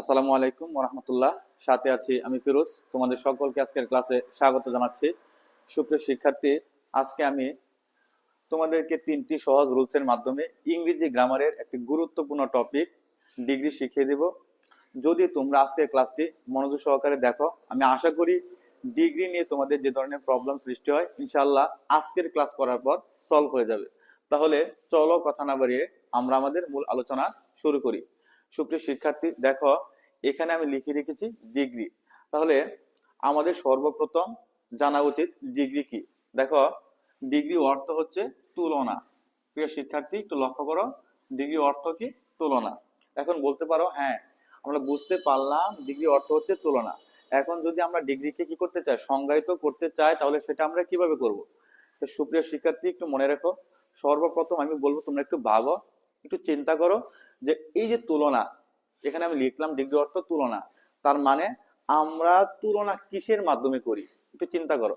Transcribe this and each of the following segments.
আসসালামু আলাইকুম রহমতুল্লাহ সাথে আছি আমি ফিরোজ। তোমাদের সকলকে আজকের ক্লাসে স্বাগত জানাচ্ছি। সুপ্রিয় শিক্ষার্থী, আজকে আমি তোমাদেরকে তিনটি সহজ রুলসের মাধ্যমে ইংরেজি গ্রামারের একটি গুরুত্বপূর্ণ টপিক ডিগ্রি শিখিয়ে দেব। যদি তোমরা আজকের ক্লাসটি মনোযোগ সহকারে দেখো, আমি আশা করি ডিগ্রি নিয়ে তোমাদের যে ধরনের প্রবলেম সৃষ্টি হয় ইনশাল্লাহ আজকের ক্লাস করার পর সলভ হয়ে যাবে। তাহলে চলো কথা না বাড়িয়ে আমরা আমাদের মূল আলোচনা শুরু করি। সুপ্রিয় শিক্ষার্থী, দেখো, এখানে আমি লিখে রেখেছি ডিগ্রি। তাহলে আমাদের সর্বপ্রথম জানা উচিত ডিগ্রি কি। দেখো, ডিগ্রি অর্থ হচ্ছে তুলনা। প্রিয় শিক্ষার্থী, একটু লক্ষ্য করো, ডিগ্রি অর্থ কি? তুলনা। এখন বলতে পারো হ্যাঁ আমরা বুঝতে পারলাম ডিগ্রি অর্থ হচ্ছে তুলনা। এখন যদি আমরা ডিগ্রিকে কি করতে চাই, সংজ্ঞায়িত করতে চাই, তাহলে সেটা আমরা কীভাবে করব? তো সুপ্রিয় শিক্ষার্থী, একটু মনে রেখো। সর্বপ্রথম আমি বলব, তোমরা একটু ভাবো, একটু চিন্তা করো যে এই যে তুলনা এখানে আমি লিখলাম ডিগ্রি অর্থ তুলনা, তার মানে আমরা তুলনা কিসের মাধ্যমে করি? একটু চিন্তা করো।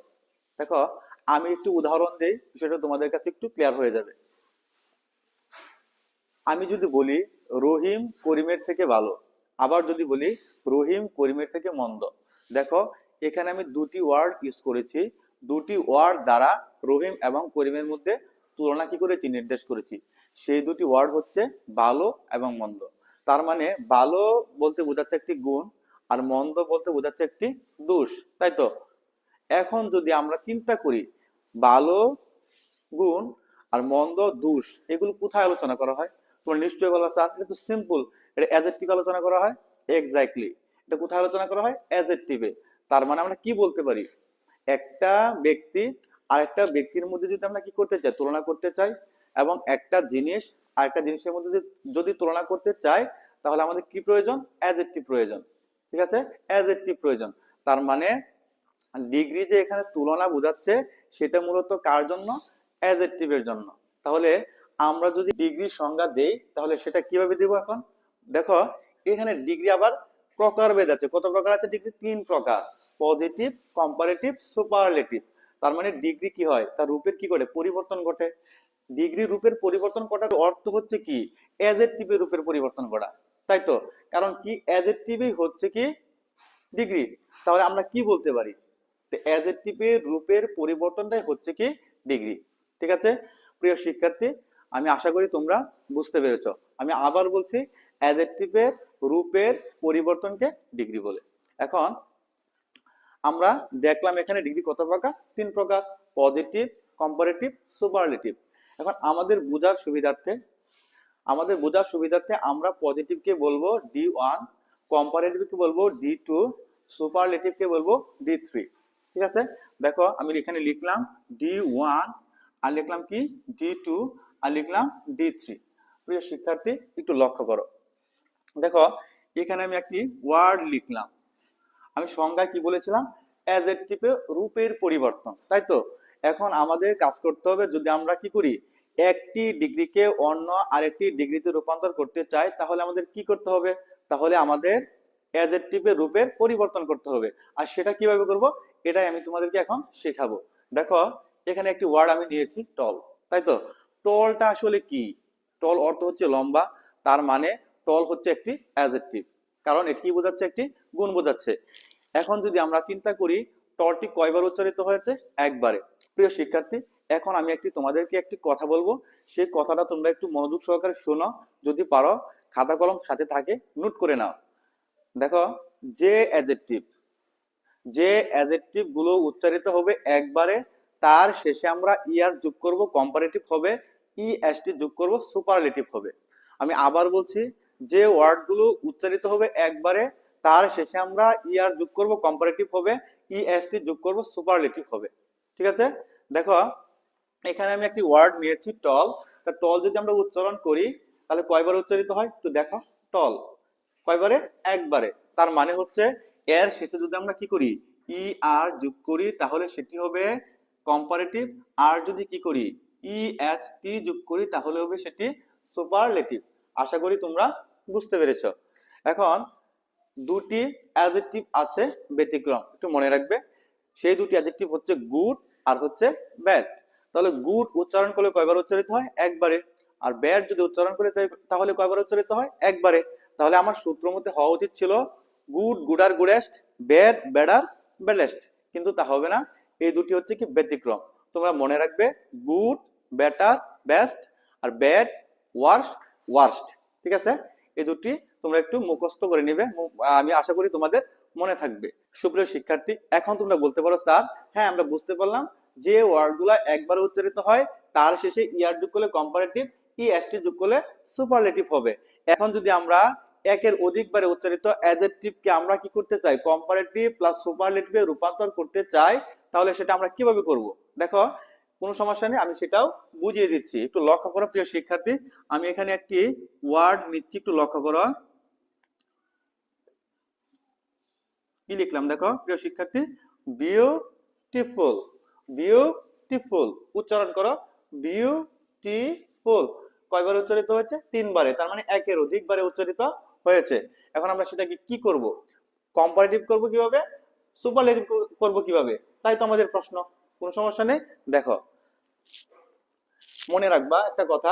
দেখো, আমি একটু উদাহরণ দিই সেটা তোমাদের কাছে একটু ক্লিয়ার হয়ে যাবে। আমি যদি বলি, রহিম করিমের থেকে ভালো। আবার যদি বলি, রহিম করিমের থেকে মন্দ। দেখো, এখানে আমি দুটি ওয়ার্ড ইউজ করেছি। দুটি ওয়ার্ড দ্বারা রহিম এবং করিমের মধ্যে তুলনা কি করেছি? নির্দেশ করেছি। সেই দুটি ওয়ার্ড হচ্ছে ভালো এবং মন্দ। তার মানে ভালো বলতে বোঝাচ্ছে একটি গুণ আর মন্দ বলতে বোঝাচ্ছে একটি দোষ, তাই তো? এখন যদি আমরা চিন্তা করি ভালো গুণ আর মন্দ দোষ, এগুলো কোথায় আলোচনা করা হয়? তোমরা নিশ্চয়ই বলবা স্যার এটা তো সিম্পল এটা অ্যাজেক্টিভ আলোচনা করা হয়। এক্স্যাক্টলি এটা কোথায় আলোচনা করা হয়? অ্যাজেক্টিভে তার মানে আমরা কি বলতে পারি? একটা ব্যক্তি আর একটা ব্যক্তির মধ্যে যদি আমরা কি করতে চাই, তুলনা করতে চাই এবং একটা জিনিস আর একটা জিনিসের মধ্যে যদি- তুলনা করতে চাই, তাহলে আমাদের কি প্রয়োজন? অ্যাজেক্টিভ প্রয়োজন। ঠিক আছে? অ্যাজেক্টিভ প্রয়োজন। তার মানে ডিগ্রি যে এখানে তুলনা বোঝাচ্ছে, সেটা মূলত কার জন্য? অ্যাজেক্টিভের জন্য। তাহলে আমরা যদি ডিগ্রির সংজ্ঞা দেই, তাহলে সেটা কীভাবে দেব এখন? দেখো, এখানে ডিগ্রি আবার প্রকারভেদ আছে। কত প্রকার আছে ডিগ্রি তিন প্রকার। পজিটিভ কম্পারেটিভ সুপারলেটিভ তার মানে ডিগ্রি কি হয়? তার রূপের কি করে পরিবর্তন ঘটে। ডিগ্রি রূপের পরিবর্তন করার অর্থ হচ্ছে কি? অ্যাজেক্টিভের রূপের পরিবর্তন করা তাই তো? কারণ কি অ্যাজেক্টিভই হচ্ছে কি? ডিগ্রি তাহলে আমরা কি বলতে পারি? অ্যাজেক্টিভের রূপের পরিবর্তনটাই হচ্ছে কি? ডিগ্রি ঠিক আছে? প্রিয় শিক্ষার্থী, আমি আশা করি তোমরা বুঝতে পেরেছ। আমি আবার বলছি অ্যাজেক্টিভের রূপের পরিবর্তনকে ডিগ্রি বলে। এখন আমরা দেখলাম এখানে ডিগ্রি কত প্রকার? তিন প্রকার পজিটিভ কম্পারেটিভ সুপারলেটিভ এখন আমাদের বোঝার সুবিধার্থে, আমাদের বোঝার সুবিধার্থে আমরা পজিটিভকে বলব ডি ওয়ান কম্পারেটিভকে বলব ডি টু সুপারলেটিভকে বলব ডি থ্রি ঠিক আছে? দেখো, আমি এখানে লিখলাম ডি ওয়ান আর লিখলাম কি? ডি টু আর লিখলাম ডি থ্রি প্রিয় শিক্ষার্থী, একটু লক্ষ্য করো। দেখো, এখানে আমি একটি ওয়ার্ড লিখলাম। আমি সংজ্ঞায় কি বলেছিলাম? অ্যাজেক্টিভে রূপের পরিবর্তন, তাই তো? এখন আমাদের কাজ করতে হবে, যদি আমরা কি করি? একটি ডিগ্রিকে অন্য আরেকটি ডিগ্রিতে রূপান্তর করতে চাই, তাহলে আমাদের কি করতে হবে? তাহলে আমাদের অ্যাজেক্টিভের রূপের পরিবর্তন করতে হবে। আর সেটা কীভাবে করব? এটাই আমি তোমাদেরকে এখন শেখাবো। দেখো, এখানে একটি ওয়ার্ড আমি নিয়েছি টল তাই তো? টলটা আসলে কি? টল অর্থ হচ্ছে লম্বা, তার মানে টল হচ্ছে একটি অ্যাজেক্টিভ কারণ এটি কি বোঝাচ্ছে একটি গুণ বোঝাচ্ছে। এখন যদি আমরা চিন্তা করি, টলটি কয়বার উচ্চারিত হয়েছে? একবারে। প্রিয় শিক্ষার্থী, এখন আমি একটি তোমাদেরকে একটি কথা বলব। সেই কথাটা তোমরা একটু মনোযোগ সহকারে শোনো। যদি পারো, খাতা কলম সাথে থাকে, নোট করে নাও। দেখো, যে অ্যাজেক্টিভ যে অ্যাজেক্টিভগুলো উচ্চারিত হবে একবারে, তার শেষে আমরা ইয়ার যোগ করব কম্পারেটিভ হবে ই ইএসটি যোগ করব সুপারলেটিভ হবে। আমি আবার বলছি যে ওয়ার্ডগুলো উচ্চারিত হবে একবারে, তার শেষে আমরা ইয়ার যোগ করব কম্পারেটিভ হবে ইএসটি যোগ করব সুপারলেটিভ হবে। ঠিক আছে? দেখো, এখানে আমি একটি ওয়ার্ড নিয়েছি টল তা টল যদি আমরা উচ্চারণ করি, তাহলে কয়বার উচ্চারিত হয়? একটু দেখো টল কয়বারে? একবারে। তার মানে হচ্ছে, এর শেষে যদি আমরা কি করি? ই আর যোগ করি, তাহলে সেটি হবে কম্পারেটিভ আর যদি কি করি? ই এস টি যোগ করি, তাহলে হবে সেটি সুপারলেটিভ আশা করি তোমরা বুঝতে পেরেছ? এখন দুটি অ্যাডজেক্টিভ আছে ব্যতিক্রম। একটু মনে রাখবে। সেই দুটি অ্যাডজেক্টিভ হচ্ছে গুড আর হচ্ছে ব্যাড তাহলে গুড উচ্চারণ করলে কয়বার উচ্চারিত হয়? একবারে। আর ব্যাড যদি উচ্চারণ করে তাহলে কয়বার উচ্চারিত হয়? একবারে। তাহলে আমার সূত্র মতে হওয়া উচিত ছিল good gooder goodest bad badder baddest কিন্তু তা হবে না। এই দুটি হচ্ছে কি ব্যতিক্রম। তোমরা মনে রাখবে গুড বেটার বেস্ট আর ব্যাড ওয়ার্স্ট ওয়ার্স্ট ঠিক আছে? এই দুটি তোমরা একটু মুখস্থ করে নিবে। আমি আশা করি তোমাদের মনে থাকবে। সুপ্রিয় শিক্ষার্থী, এখন তোমরা বলতে পারো, স্যার হ্যাঁ আমরা বুঝতে পারলাম যে ওয়ার্ডগুলো একবার উচ্চারিত হয়, তার শেষে ইয়ার যোগ করলে কম্পারেটিভ ই এসটি যোগ করলে সুপারলেটিভ হবে। এখন যদি আমরা একের অধিকবারে উচ্চারিত অ্যাডজেক্টিভকে আমরা কি করতে চাই কম্পারেটিভ প্লাস সুপারলেটিভে রূপান্তর করতে চাই, তাহলে সেটা আমরা কীভাবে করব? দেখো কোনো সমস্যা নেই, আমি সেটাও বুঝিয়ে দিচ্ছি। একটু লক্ষ্য করো প্রিয় শিক্ষার্থী, আমি এখানে একটি ওয়ার্ড নিচ্ছি, একটু লক্ষ্য করো। কি লিখলাম দেখো, প্রিয় শিক্ষার্থী? বিউটিফুল বিউটিফুল উচ্চারণ করো বিউটিফুল কয়বার উচ্চারিত হয়েছে? তিনবারে, তার মানে একের অধিকবারে উচ্চারিত হয়েছে। এখন আমরা সেটাকে কি করব? কম্পারেটিভ করব কীভাবে? সুপারলেটিভ করব কীভাবে? তাই তো আমাদের প্রশ্ন, কোনো সমস্যা নেই? দেখো মনে রাখবা একটা কথা,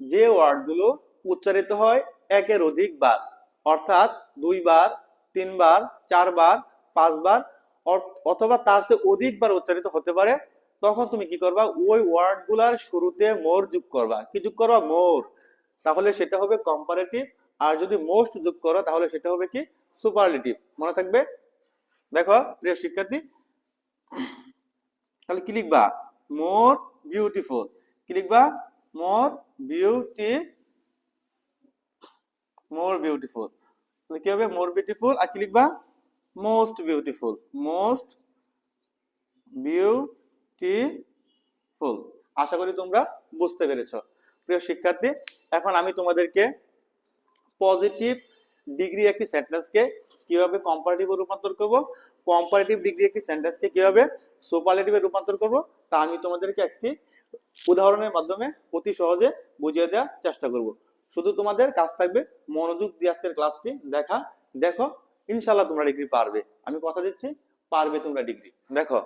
যে ওয়ার্ডগুলো উচ্চারিত হয় একের অধিক বার। অর্থাৎ দুইবার তিনবার চারবার পাঁচবার অথবা তার চেয়ে অধিকবার উচ্চারিত হতে পারে, তখন তুমি কি করবা? ওই ওয়ার্ডগুলার শুরুতে মোর যোগ করবা। কি যোগ করবা? মোর। তাহলে সেটা হবে কম্পারেটিভ আর যদি মোস্ট যোগ করো, তাহলে সেটা হবে কি? সুপারলেটিভ মনে থাকবে? দেখো, প্রিয় শিক্ষার্থী, তাহলে কি লিখবা? মোর বিউটিফুল কি লিখবা? মোর বিউটি মোর বিউটিফুল কি হবে? মোর বিউটিফুল আর কি লিখবা? মোস্ট বিউটিফুল মোস্ট বিউটিফুল আশা করি তোমরা বুঝতে পেরেছ। প্রিয় শিক্ষার্থী, এখন আমি তোমাদেরকে পজিটিভ ডিগ্রি একটি সেন্টেন্সকে কীভাবে কম্পারেটিভে রূপান্তর করব? কম্পারেটিভ ডিগ্রি একটি সেন্টেন্সকে কীভাবে সুপারলেটিভে রূপান্তর করব? তা আমি তোমাদেরকে একটি উদাহরণের মাধ্যমে অতি সহজে বুঝিয়ে দেওয়ার চেষ্টা করব। শুধু তোমাদের কাজ থাকবে মনোযোগ দিয়ে আজকের ক্লাসটি দেখা। দেখো ইনশাল্লাহ তোমরা ডিগ্রি পারবে। আমি কথা দিচ্ছি, পারবে তোমরা ডিগ্রি দেখো।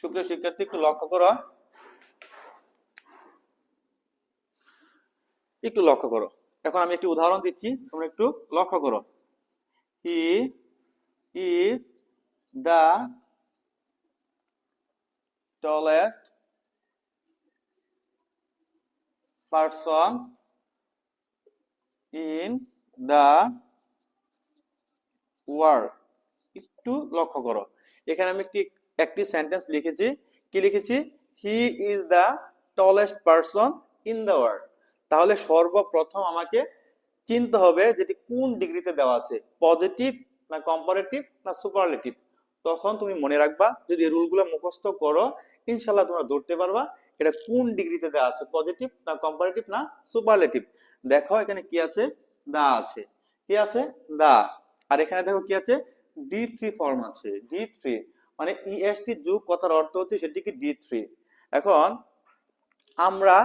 সুপ্রিয় শিক্ষার্থী, একটু লক্ষ্য করো। একটু লক্ষ্য করো। এখন আমি একটি উদাহরণ দিচ্ছি, তোমরা একটু লক্ষ্য করো। He is the tallest person in the world একটু লক্ষ্য করো। এখানে আমি একটি একটি সেন্টেন্স লিখেছি। কি লিখেছি? He is the tallest person in the world তাহলে সর্বপ্রথম আমাকে চিনতে হবে যেটি কোন ডিগ্রিতে দেওয়া আছে, পজিটিভ না কম্পারেটিভ না সুপারলেটিভ তখন তুমি মনে রাখবা, যদি রুলগুলো মুখস্থ করো ইনশাল্লাহ তোমরা ধরতে পারবা এটা কোন ডিগ্রিতে দেওয়া আছে, পজিটিভ না কম্পারেটিভ না সুপারলেটিভ দেখো এখানে কি আছে? দা আছে। কি আছে? দা। আর এখানে দেখো কি আছে? ডি থ্রি ফর্ম আছে ডি থ্রি মানে ইএসটি যুগ কথার অর্থ হচ্ছে সেটি কি ডি থ্রি এখন আমরা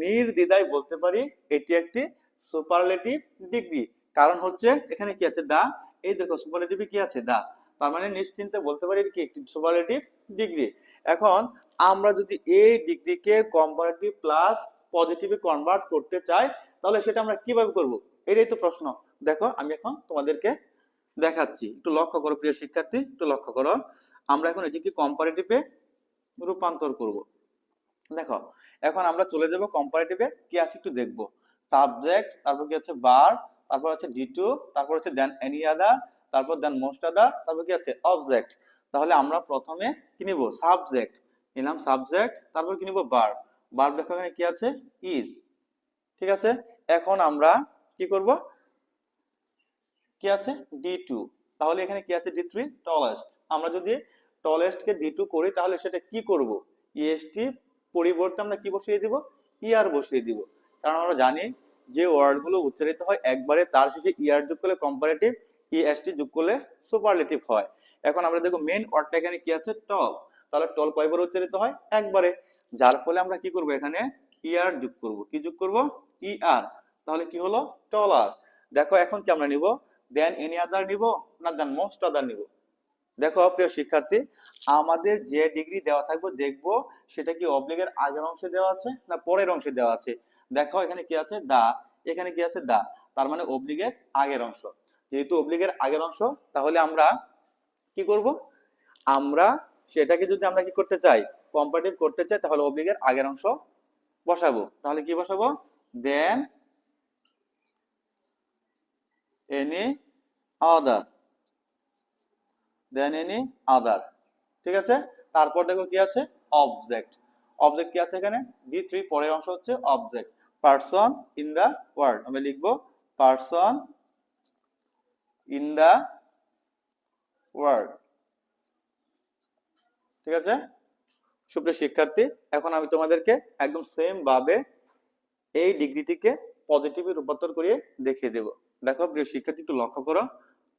নির্দ্বিধায় বলতে পারি এটি একটি সুপারলেটিভ ডিগ্রি কারণ হচ্ছে এখানে কি আছে? দা। এই দেখো সুপারলেটিভে কি আছে? দা। তার মানে নিশ্চিন্তে বলতে পারি কি? একটি সুপারলেটিভ ডিগ্রি এখন আমরা যদি এই ডিগ্রিকে কম্পারেটিভ প্লাস পজিটিভে কনভার্ট করতে চাই, তাহলে সেটা আমরা কীভাবে করব? এটাই তো প্রশ্ন। দেখো, আমি এখন তোমাদেরকে দেখাচ্ছি। একটু লক্ষ্য করো প্রিয় শিক্ষার্থী, একটু লক্ষ্য করো। আমরা এখন এটিকে কম্পারেটিভে রূপান্তর করব। দেখো, এখন আমরা চলে যাব কম্পারেটিভে কি আছে একটু দেখব। সাবজেক্ট তারপর কি আছে বার তারপর আছে ডি টু তারপর হচ্ছে দেন এনি আদার তারপর দেন মোস্ট আদার তারপর কি আছে অবজেক্ট তাহলে আমরা প্রথমে কি নিব? সাবজেক্ট নিলাম সাবজেক্ট তারপর কি নিব? বার বার দেখো এখানে কি আছে? ইজ ঠিক আছে? এখন আমরা কি করব? কি আছে? ডি টু তাহলে এখানে কি আছে? ডি থ্রি টলেস্ট আমরা যদি টলেস্ট কে ডি টু করি, তাহলে সেটা কি করব? ইএসটি পরিবর্তে আমরা কি বসিয়ে দিব? ইয়ার বসিয়ে দিব। কারণ আমরা জানি যে ওয়ার্ডগুলো উচ্চারিত হয় একবারে তার শেষে ইয়ার যোগ করলে কম্পারেটিভ ইএসটি যোগ করলে সুপারলেটিভ হয়। এখন আমরা দেখো মেন ওয়ার্ডটা এখানে কি আছে? টল তাহলে টল কয়বার উচ্চারিত হয়? একবারে। যার ফলে আমরা কি করব এখানে? ইয়ার যোগ করব। কি যোগ করব? ইআর তাহলে কি হলো? টলার দেখো এখন কি আমরা নিব? দেন এনি আদার নিব না দেন মোস্ট আদার নিব? দেখো, প্রিয় শিক্ষার্থী, আমাদের যে ডিগ্রি দেওয়া থাকবে, দেখব সেটা কি অবলিগের আগের অংশে দেওয়া আছে না পরের অংশে দেওয়া আছে। দেখো, এখানে কি আছে? দা। এখানে কি আছে? দা। তার মানে অবলিগের আগের অংশ। যেহেতু অবলিগের আগের অংশ, তাহলে আমরা কি করব? আমরা সেটাকে যদি আমরা কি করতে চাই কম্পারেটিভ করতে চাই, তাহলে অবলিগের আগের অংশ বসাবো। তাহলে কি বসাবো? Than any other than any other ঠিক আছে? তারপর দেখো কি আছে? অবজেক্ট অবজেক্ট কি আছে এখানে? ডি থ্রি পরের অংশ হচ্ছে object person in the world আমরা লিখব পারসন ইন দা ওয়ার্ল্ড ঠিক আছে? সুপ্রিয় শিক্ষার্থী, এখন আমি তোমাদেরকে একদম সেম ভাবে এই ডিগ্রিটিকে পজিটিভে রূপান্তর করিয়ে দেখিয়ে দেব। দেখো প্রিয় শিক্ষার্থী, একটু লক্ষ্য করো।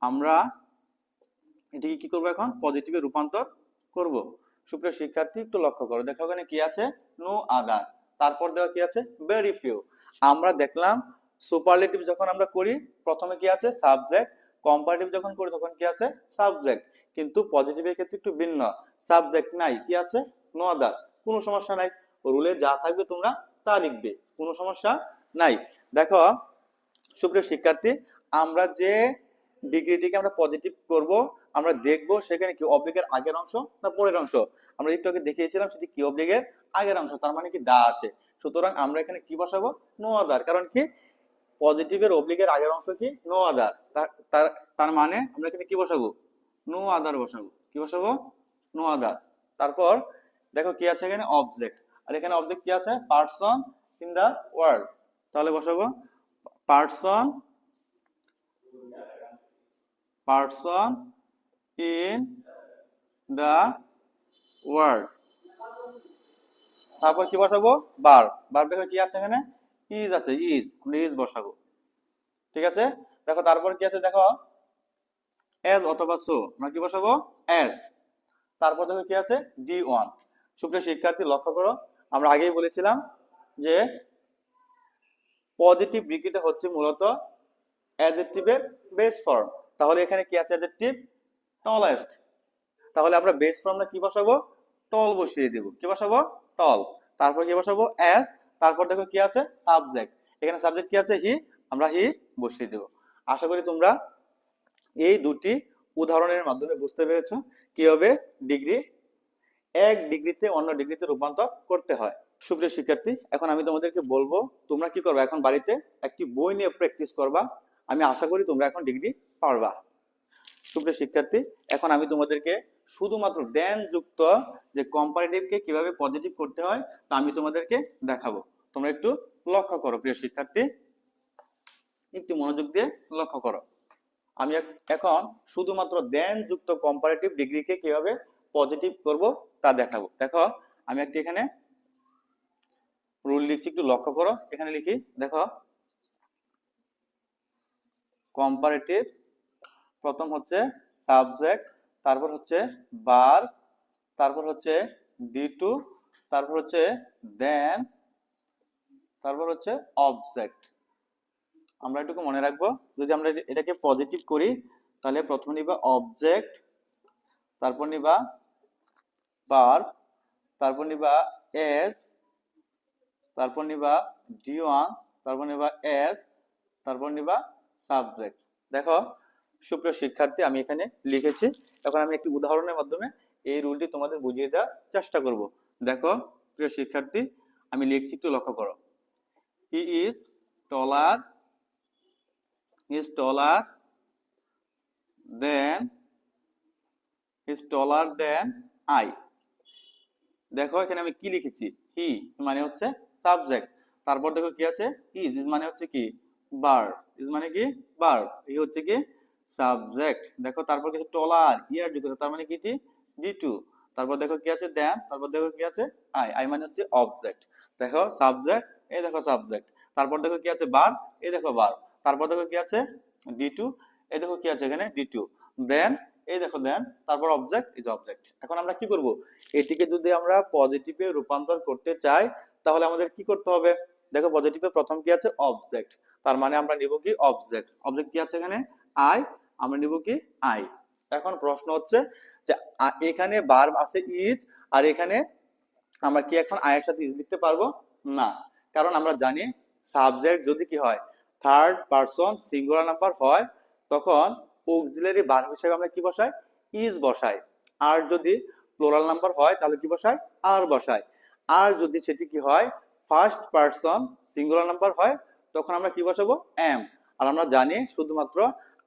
আমরা এটিকে কি করব এখন? পজিটিভে রূপান্তর করব। সুপ্রিয় শিক্ষার্থী, একটু লক্ষ্য করো। দেখো ওখানে কি আছে? নো আদার তারপর দেওয়া কি আছে? ভেরি ফিউ আমরা দেখলাম সুপারলেটিভ যখন আমরা করি, প্রথমে কি আছে? সাবজেক্ট কম্পারেটিভ যখন করি, তখন কি আছে? সাবজেক্ট কিন্তু পজিটিভের ক্ষেত্রে একটু ভিন্ন। সাবজেক্ট নাই। কি আছে? নো আদার কোনো সমস্যা নাই। রুলে যা থাকবে তোমরা তা লিখবে। কোনো সমস্যা নাই। দেখো, সুপ্রিয় শিক্ষার্থী, আমরা যে ডিগ্রিটিকে আমরা পজিটিভ করব আমরা দেখব সেখানে কি অবলিগের আগের অংশ না পরের অংশ। আমরা একটু আগে দেখিয়েছিলাম সেটি কি অবলিগের আগের অংশ, তার মানে কি দা আছে। সুতরাং আমরা এখানে কি বসাবো? নো আদার কারণ কি? পজিটিভের অবলিগের আগের অংশ কি? নো আদার তার তার মানে আমরা এখানে কি বসাবো? নো আদার বসাবো। কি বসাবো? নো আদার তারপর দেখো কি আছে এখানে? অবজেক্ট আর এখানে অবজেক্ট কি আছে? পার্সন ইন দা ওয়ার্ল্ড তাহলে বসাবো। Person person in the world তারপর কি বসাবো? বার বার দেখো কি আছে এখানে? ইজ আছে ইজ আমরা ইজ বসাবো। ঠিক আছে? দেখো তারপর কি আছে দেখো? এজ অথবা সো আমরা কি বসাবো? এজ তারপর দেখো কি আছে? ডি ওয়ান সুপ্রিয় শিক্ষার্থী, লক্ষ্য করো। আমরা আগেই বলেছিলাম যে পজিটিভ ডিগ্রিটা হচ্ছে মূলত অ্যাডজেক্টিভের বেস ফর্ম তাহলে এখানে কি আছে অ্যাডজেক্টিভ টলেস্ট তাহলে আমরা বেস ফর্মটা কি বসাবো? টল বসিয়ে দেব। কি বসাবো? টল তারপর কি বসাবো? অ্যাজ তারপর দেখো কি আছে? সাবজেক্ট এখানে সাবজেক্ট কি আছে? হি আমরা হি বসিয়ে দেব। আশা করি তোমরা এই দুটি উদাহরণের মাধ্যমে বুঝতে পেরেছ কীভাবে ডিগ্রি এক ডিগ্রিতে অন্য ডিগ্রিতে রূপান্তর করতে হয়। সুপ্রিয় শিক্ষার্থী, এখন আমি তোমাদেরকে বলব, তোমরা কি করবা? এখন বাড়িতে একটি বই নিয়ে প্র্যাকটিস করবা। আমি আশা করি তোমরা এখন ডিগ্রি পারবা। সুপ্রিয় শিক্ষার্থী, এখন আমি তোমাদেরকে শুধুমাত্র ড্যান যুক্ত যে কম্পারেটিভকে কীভাবে পজিটিভ করতে হয় তা আমি তোমাদেরকে দেখাবো। তোমরা একটু লক্ষ্য করো প্রিয় শিক্ষার্থী। একটু মনোযোগ দিয়ে লক্ষ্য করো। আমি এখন শুধুমাত্র দেন যুক্ত কম্পারেটিভ ডিগ্রিকে কীভাবে পজিটিভ করব তা দেখাবো। দেখো, আমি একটি এখানে রুল লিখছি, একটু লক্ষ্য করো। এখানে লিখি, দেখো কম্পারেটিভ প্রথম হচ্ছে সাবজেক্ট, তারপর হচ্ছে বার, তারপর হচ্ছে ডি টু, তারপর হচ্ছে দেন, তারপর হচ্ছে অবজেক্ট। আমরা এটুকু মনে রাখব, যদি আমরা এটাকে পজিটিভ করি, তাহলে প্রথমে নিবা অবজেক্ট, তারপর নিবা বার, তারপর নিবা এস, তারপর নিবা ডি ওয়ান, তারপর নিবা এস, তারপর নিবা সাবজেক্ট। দেখো সুপ্রিয় শিক্ষার্থী, আমি এখানে লিখেছি। এখন আমি একটি উদাহরণের মাধ্যমে এই রুলটি তোমাদের বুঝিয়ে দেওয়ার চেষ্টা করব। দেখো, প্রিয় শিক্ষার্থী, আমি লিখছি একটু লক্ষ্য করো। He is taller is taller than is taller than I দেখো, এখানে আমি কি লিখেছি? হি মানে হচ্ছে সাবজেক্ট তারপর দেখো কি আছে? ইজ ইজ মানে হচ্ছে কি? বার ইজ মানে কি? বার ই হচ্ছে কি? সাবজেক্ট। দেখো, তারপর কিছু টলার ইয়ার যুক্ত তার মানে কি ডি টু তারপর দেখো কি আছে? দেন তারপর দেখো কি আছে? আই আই মানে হচ্ছে অবজেক্ট দেখো সাবজেক্ট এই দেখো সাবজেক্ট তারপর দেখো কি আছে? বার এই দেখো বার তারপর দেখো কি আছে? ডি টু এই দেখো কি আছে এখানে? ডি টু দেন এই দেখো দেন তারপর অবজেক্ট ইজ অবজেক্ট এখন আমরা কি করব? এটিকে যদি আমরা পজিটিভে রূপান্তর করতে চাই, তাহলে আমাদের কি করতে হবে? দেখো পজিটিভে প্রথম কি আছে? অবজেক্ট তার মানে আমরা নিব কি? অবজেক্ট অবজেক্ট কি আছে এখানে? আই আমরা নিব কি আই এখন প্রশ্ন হচ্ছে যে এখানে ভার্ব আছে ইজ আর এখানে আমরা কি এখন আয়ের সাথে ইজ লিখতে পারব? না। কারণ আমরা জানি সাবজেক্ট যদি কি হয় থার্ড পারসন সিঙ্গুলার নাম্বার হয়, তখন অক্সিলারি ভার্ব হিসেবে আমরা কি বসাই? ইজ বসাই। আর যদি প্লোরাল নাম্বার হয়, তাহলে কি বসাই? আর বসাই। আর যদি সেটি কি হয় ফার্স্ট পারসন সিঙ্গুলার নাম্বার হয়, তখন আমরা কি বসাবো? এম আর আমরা জানি শুধুমাত্র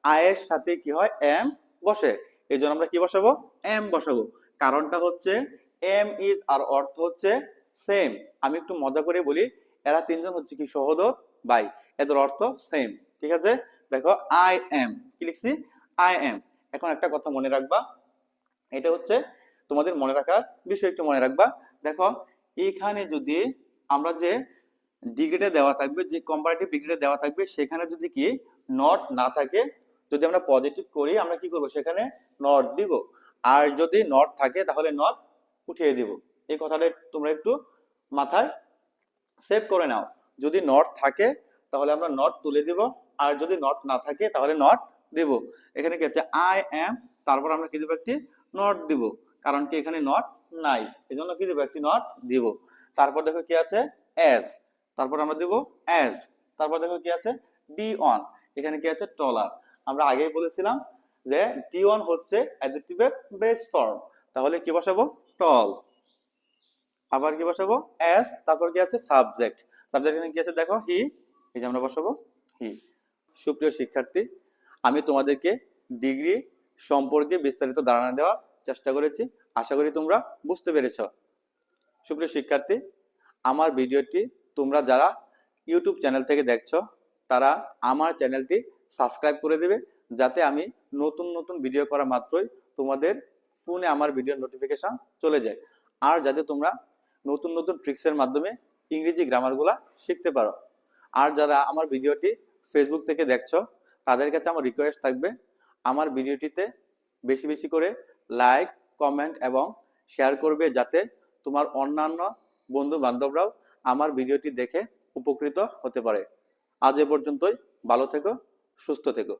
আয়ের সাথে কি হয়? এম বসে। এই জন্য আমরা কি বসাবো? এম বসাবো। কারণটা হচ্ছে এম ইজ আর অর্থ হচ্ছে সেম আমি একটু মজা করে বলি, এরা তিনজন হচ্ছে কি সহোদর ভাই এদের অর্থ সেম ঠিক আছে? দেখো আই এম কি লিখছি? আই এম এখন একটা কথা মনে রাখবা। এটা হচ্ছে তোমাদের মনে রাখার বিষয় একটু মনে রাখবা। দেখো, এখানে যদি আমরা যে ডিগ্রিটা দেওয়া থাকবে, যে কম্পারেটিভ ডিগ্রিটা দেওয়া থাকবে, সেখানে যদি কি নট না থাকে যদি আমরা পজিটিভ করি, আমরা কি করব? সেখানে নট দিব। আর যদি নট থাকে, তাহলে নট উঠিয়ে দিব। এই কথাটা তোমরা একটু মাথায় সেভ করে নাও। যদি নট থাকে, তাহলে আমরা নট তুলে দিব। আর যদি নট না থাকে, তাহলে নট দিব। এখানে কি আছে? আই এম তারপর আমরা কি দিব? একটি নট দিব। কারণ কি এখানে নট নাই। এই জন্য কি দিব? একটি নট দিব। তারপর দেখো কি আছে? এস তারপর আমরা দিব এস তারপর দেখো কি আছে? ডি অন এখানে কি আছে? টলার আমরা আগেই বলেছিলাম যে ডি ওয়ান হচ্ছে অ্যাডজেক্টিভের বেস ফর্ম তাহলে কি বসাবো? টল আবার কি বসাবো? এস তারপর কি আছে? সাবজেক্ট সাবজেক্ট কি আছে? দেখো হি এই যে আমরা বসাবো হি সুপ্রিয় শিক্ষার্থী, আমি তোমাদেরকে ডিগ্রি সম্পর্কে বিস্তারিত ধারণা দেওয়ার চেষ্টা করেছি। আশা করি তোমরা বুঝতে পেরেছ। সুপ্রিয় শিক্ষার্থী, আমার ভিডিওটি তোমরা যারা ইউটিউব চ্যানেল থেকে দেখছ তারা আমার চ্যানেলটি সাবস্ক্রাইব করে দেবে, যাতে আমি নতুন নতুন ভিডিও করা মাত্রই তোমাদের ফোনে আমার ভিডিও নোটিফিকেশন চলে যায়। আর যাতে তোমরা নতুন নতুন ট্রিক্সের মাধ্যমে ইংরেজি গ্রামারগুলা শিখতে পারো। আর যারা আমার ভিডিওটি ফেসবুক থেকে দেখছ, তাদের কাছে আমার রিকোয়েস্ট থাকবে, আমার ভিডিওটিতে বেশি বেশি করে লাইক কমেন্ট এবং শেয়ার করবে, যাতে তোমার অন্যান্য বন্ধু বান্ধবরাও আমার ভিডিওটি দেখে উপকৃত হতে পারে। আজ এ পর্যন্তই। ভালো থেকো সুস্থ থেকো।